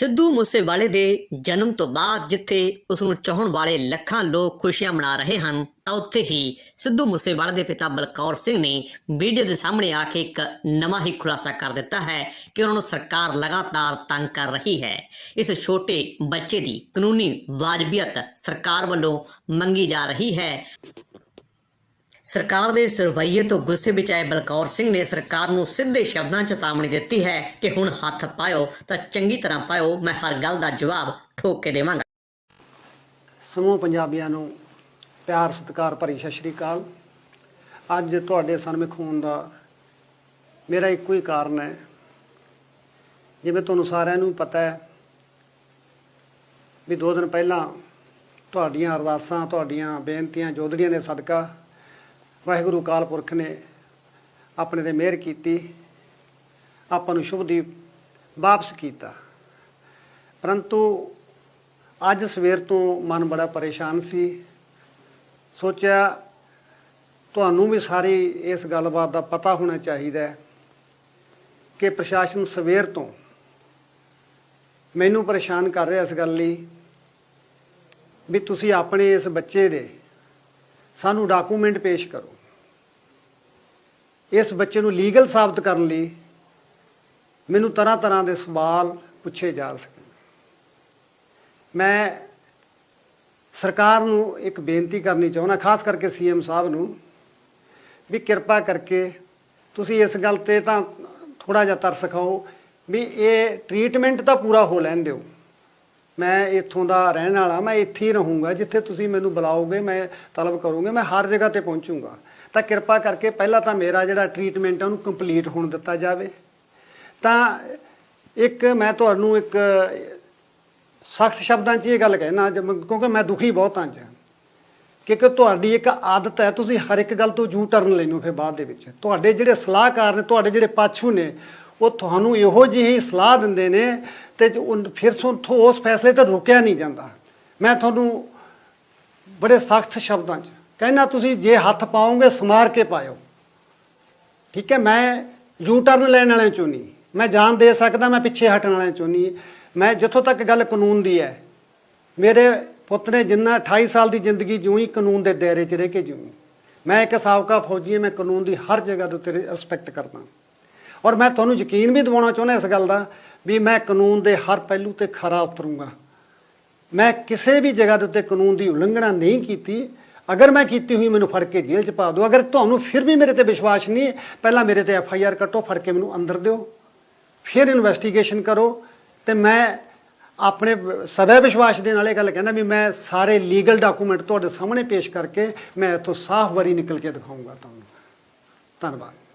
ਸਿੱਧੂ ਮੂਸੇਵਾਲੇ ਦੇ ਜਨਮ ਤੋਂ ਬਾਅਦ ਜਿੱਥੇ ਉਸ ਨੂੰ ਚਾਹਣ ਵਾਲੇ ਲੱਖਾਂ ਲੋਕ ਖੁਸ਼ੀਆਂ ਮਨਾ ਰਹੇ ਹਨ, ਤਾਂ ਉੱਥੇ ਹੀ ਸਿੱਧੂ ਮੂਸੇਵਾਲੇ ਦੇ ਪਿਤਾ ਬਲਕੌਰ ਸਿੰਘ ਨੇ ਮੀਡੀਆ ਦੇ ਸਾਹਮਣੇ ਆ ਕੇ ਇੱਕ ਨਵਾਂ ਹੀ ਖੁਲਾਸਾ ਕਰ ਦਿੱਤਾ ਹੈ ਕਿ ਉਹਨਾਂ ਨੂੰ ਸਰਕਾਰ ਲਗਾਤਾਰ ਤੰਗ ਕਰ ਰਹੀ ਹੈ। ਇਸ ਛੋਟੇ ਬੱਚੇ ਦੀ ਕਾਨੂੰਨੀ ਵਾਜਬੀਅਤ ਸਰਕਾਰ ਵੱਲੋਂ ਮੰਗੀ ਜਾ ਰਹੀ ਹੈ। ਸਰਕਾਰ ਦੇ ਇਸ ਰਵੱਈਏ ਤੋਂ ਗੁੱਸੇ ਵਿੱਚ ਆਏ ਬਲਕੌਰ ਸਿੰਘ ਨੇ ਸਰਕਾਰ ਨੂੰ ਸਿੱਧੇ ਸ਼ਬਦਾਂ 'ਚ ਚੇਤਾਵਨੀ ਦਿੱਤੀ ਹੈ ਕਿ ਹੁਣ ਹੱਥ ਪਾਇਓ ਤਾਂ ਚੰਗੀ ਤਰ੍ਹਾਂ ਪਾਇਓ, ਮੈਂ ਹਰ ਗੱਲ ਦਾ ਜਵਾਬ ਠੋਕ ਕੇ ਦੇਵਾਂਗਾ। ਸਮੂਹ ਪੰਜਾਬੀਆਂ ਨੂੰ ਪਿਆਰ, ਸਤਿਕਾਰ ਭਰੀ ਸਤਿ ਸ਼੍ਰੀ ਅਕਾਲ। ਅੱਜ ਤੁਹਾਡੇ ਸਨਮੁਖ ਹੋਣ ਦਾ ਮੇਰਾ ਇੱਕੋ ਹੀ ਕਾਰਨ ਹੈ। ਜਿਵੇਂ ਤੁਹਾਨੂੰ ਸਾਰਿਆਂ ਨੂੰ ਪਤਾ ਹੈ ਵੀ ਦੋ ਦਿਨ ਪਹਿਲਾਂ ਤੁਹਾਡੀਆਂ ਅਰਦਾਸਾਂ, ਤੁਹਾਡੀਆਂ ਬੇਨਤੀਆਂ, ਜੋਧੜੀਆਂ ਦੇ ਸਦਕਾ ਵਾਹਿਗੁਰੂ ਕਾਲ ਪੁਰਖ ਨੇ ਆਪਣੇ ਤੇ ਮਿਹਰ ਕੀਤੀ, ਆਪਾਂ ਨੂੰ ਸ਼ੁਭਦੀਪ ਵਾਪਸ ਕੀਤਾ। ਪਰੰਤੂ ਅੱਜ ਸਵੇਰ ਤੋਂ ਮਨ ਬੜਾ ਪਰੇਸ਼ਾਨ ਸੀ। ਸੋਚਿਆ ਤੁਹਾਨੂੰ ਵੀ ਸਾਰੀ ਇਸ ਗੱਲਬਾਤ ਦਾ ਪਤਾ ਹੋਣਾ ਚਾਹੀਦਾ ਹੈ ਕਿ ਪ੍ਰਸ਼ਾਸਨ ਸਵੇਰ ਤੋਂ ਮੈਨੂੰ ਪਰੇਸ਼ਾਨ ਕਰ ਰਿਹਾ ਇਸ ਗੱਲ ਲਈ ਵੀ ਤੁਸੀਂ ਆਪਣੇ ਇਸ ਬੱਚੇ ਦੇ ਸਾਨੂੰ ਡਾਕੂਮੈਂਟ ਪੇਸ਼ ਕਰੋ। ਇਸ ਬੱਚੇ ਨੂੰ ਲੀਗਲ ਸਾਬਤ ਕਰਨ ਲਈ ਮੈਨੂੰ ਤਰ੍ਹਾਂ ਤਰ੍ਹਾਂ ਦੇ ਸਵਾਲ ਪੁੱਛੇ ਜਾ ਸਕਣ ਮੈਂ ਸਰਕਾਰ ਨੂੰ ਇੱਕ ਬੇਨਤੀ ਕਰਨੀ ਚਾਹੁੰਦਾ, ਖਾਸ ਕਰਕੇ ਸੀਐਮ ਸਾਹਿਬ ਨੂੰ, ਵੀ ਕਿਰਪਾ ਕਰਕੇ ਤੁਸੀਂ ਇਸ ਗੱਲ ਤੇ ਤਾਂ ਥੋੜਾ ਜਿਹਾ ਤਰਸ ਖਾਓ ਵੀ ਇਹ ਟ੍ਰੀਟਮੈਂਟ ਤਾਂ ਪੂਰਾ ਹੋ ਲੈਣ ਦਿਓ। ਮੈਂ ਇੱਥੋਂ ਦਾ ਰਹਿਣ ਵਾਲਾ, ਮੈਂ ਇੱਥੇ ਹੀ ਰਹੂੰਗਾ, ਜਿੱਥੇ ਤੁਸੀਂ ਮੈਨੂੰ ਬੁਲਾਓਗੇ, ਮੈਂ ਤਲਬ ਕਰੂੰਗਾ, ਮੈਂ ਹਰ ਜਗ੍ਹਾ ਤੇ ਪਹੁੰਚੂੰਗਾ। ਤਾਂ ਕਿਰਪਾ ਕਰਕੇ ਪਹਿਲਾਂ ਤਾਂ ਮੇਰਾ ਜਿਹੜਾ ਟ੍ਰੀਟਮੈਂਟ ਹੈ ਉਹਨੂੰ ਕੰਪਲੀਟ ਹੋਣ ਦਿੱਤਾ ਜਾਵੇ। ਤਾਂ ਇੱਕ ਮੈਂ ਤੁਹਾਨੂੰ ਇੱਕ ਸਖਤ ਸ਼ਬਦਾਂ 'ਚ ਇਹ ਗੱਲ ਕਹਿਣਾ ਅੱਜ ਮੈਂ- ਕਿਉਂਕਿ ਮੈਂ ਦੁਖੀ ਬਹੁਤ ਹਾਂ ਅੱਜ ਕਿਉਂਕਿ ਤੁਹਾਡੀ ਇੱਕ ਆਦਤ ਹੈ, ਤੁਸੀਂ ਹਰ ਇੱਕ ਗੱਲ ਤੋਂ ਜੂ ਟਰਨ ਲੈਨੋ ਫਿਰ ਬਾਅਦ ਦੇ ਵਿੱਚ। ਤੁਹਾਡੇ ਜਿਹੜੇ ਸਲਾਹਕਾਰ ਨੇ, ਤੁਹਾਡੇ ਜਿਹੜੇ ਪਾਛੂ ਨੇ ਉਹ ਤੁਹਾਨੂੰ ਇਹੋ ਜਿਹੀ ਸਲਾਹ ਦਿੰਦੇ ਨੇ ਤੇ ਫਿਰ ਤੋਂ ਉਸ ਫੈਸਲੇ ਤੇ ਰੁਕਿਆ ਨਹੀਂ ਜਾਂਦਾ। ਮੈਂ ਤੁਹਾਨੂੰ ਬੜੇ ਸਖਤ ਸ਼ਬਦਾਂ 'ਚ ਕਹਿੰਦਾ, ਤੁਸੀਂ ਜੇ ਹੱਥ ਪਾਓਗੇ, ਸਮਾਰ ਕੇ ਪਾਇਓ। ਠੀਕ ਹੈ, ਮੈਂ ਯੂ ਟਰਨ ਲੈਣ ਵਾਲਿਆਂ ਚੋਂ ਨਹੀਂ। ਮੈਂ ਜਾਨ ਦੇ ਸਕਦਾ, ਮੈਂ ਪਿੱਛੇ ਹਟਣ ਵਾਲਿਆਂ ਚੋਂ ਨਹੀਂ। ਮੈਂ ਜਿੱਥੋਂ ਤੱਕ ਗੱਲ ਕਾਨੂੰਨ ਦੀ ਹੈ, ਮੇਰੇ ਪੁੱਤ ਨੇ ਜਿੰਨਾ 28 ਸਾਲ ਦੀ ਜ਼ਿੰਦਗੀ ਜਿਉਂ ਕਾਨੂੰਨ ਦੇ ਦਾਇਰੇ 'ਚ ਰਹਿ ਕੇ ਜਿਉਂ ਮੈਂ ਇੱਕ ਸਾਬਕਾ ਫੌਜੀ ਹਾਂ, ਮੈਂ ਕਾਨੂੰਨ ਦੀ ਹਰ ਜਗ੍ਹਾ ਦੇ ਉੱਤੇ ਰਿਸਪੈਕਟ ਕਰਦਾ। ਔਰ ਮੈਂ ਤੁਹਾਨੂੰ ਯਕੀਨ ਵੀ ਦਿਵਾਉਣਾ ਚਾਹੁੰਦਾ ਇਸ ਗੱਲ ਦਾ ਵੀ ਮੈਂ ਕਾਨੂੰਨ ਦੇ ਹਰ ਪਹਿਲੂ ਤੇ ਖਰਾ ਉਤਰੂੰਗਾ। ਮੈਂ ਕਿਸੇ ਵੀ ਜਗ੍ਹਾ ਦੇ ਉੱਤੇ ਕਾਨੂੰਨ ਦੀ ਉਲੰਘਣਾ ਨਹੀਂ ਕੀਤੀ। ਅਗਰ ਮੈਂ ਕੀਤੀ ਹੋਈ ਮੈਨੂੰ ਫੜ ਕੇ ਜੇਲ੍ਹ 'ਚ ਪਾ ਦਿਓ। ਅਗਰ ਤੁਹਾਨੂੰ ਫਿਰ ਵੀ ਮੇਰੇ ਤੇ ਵਿਸ਼ਵਾਸ ਨਹੀਂ, ਪਹਿਲਾਂ ਮੇਰੇ ਤੇ ਐਫ ਆਈ ਆਰ ਕੱਟੋ, ਫੜ ਕੇ ਮੈਨੂੰ ਅੰਦਰ ਦਿਓ। ਫਿਰ ਇਨਵੈਸਟੀਗੇਸ਼ਨ ਕਰੋ। ਤੇ ਮੈਂ ਆਪਣੇ ਸਵੈ ਵਿਸ਼ਵਾਸ ਦੇ ਨਾਲ ਇਹ ਗੱਲ ਕਹਿੰਦਾ ਵੀ ਮੈਂ ਸਾਰੇ ਲੀਗਲ ਡਾਕੂਮੈਂਟ ਤੁਹਾਡੇ ਸਾਹਮਣੇ ਪੇਸ਼ ਕਰਕੇ ਮੈਂ ਇੱਥੋਂ ਸਾਫ਼ ਵਰੀ ਨਿਕਲ ਕੇ ਦਿਖਾਊਂਗਾ ਤੁਹਾਨੂੰ। ਧੰਨਵਾਦ।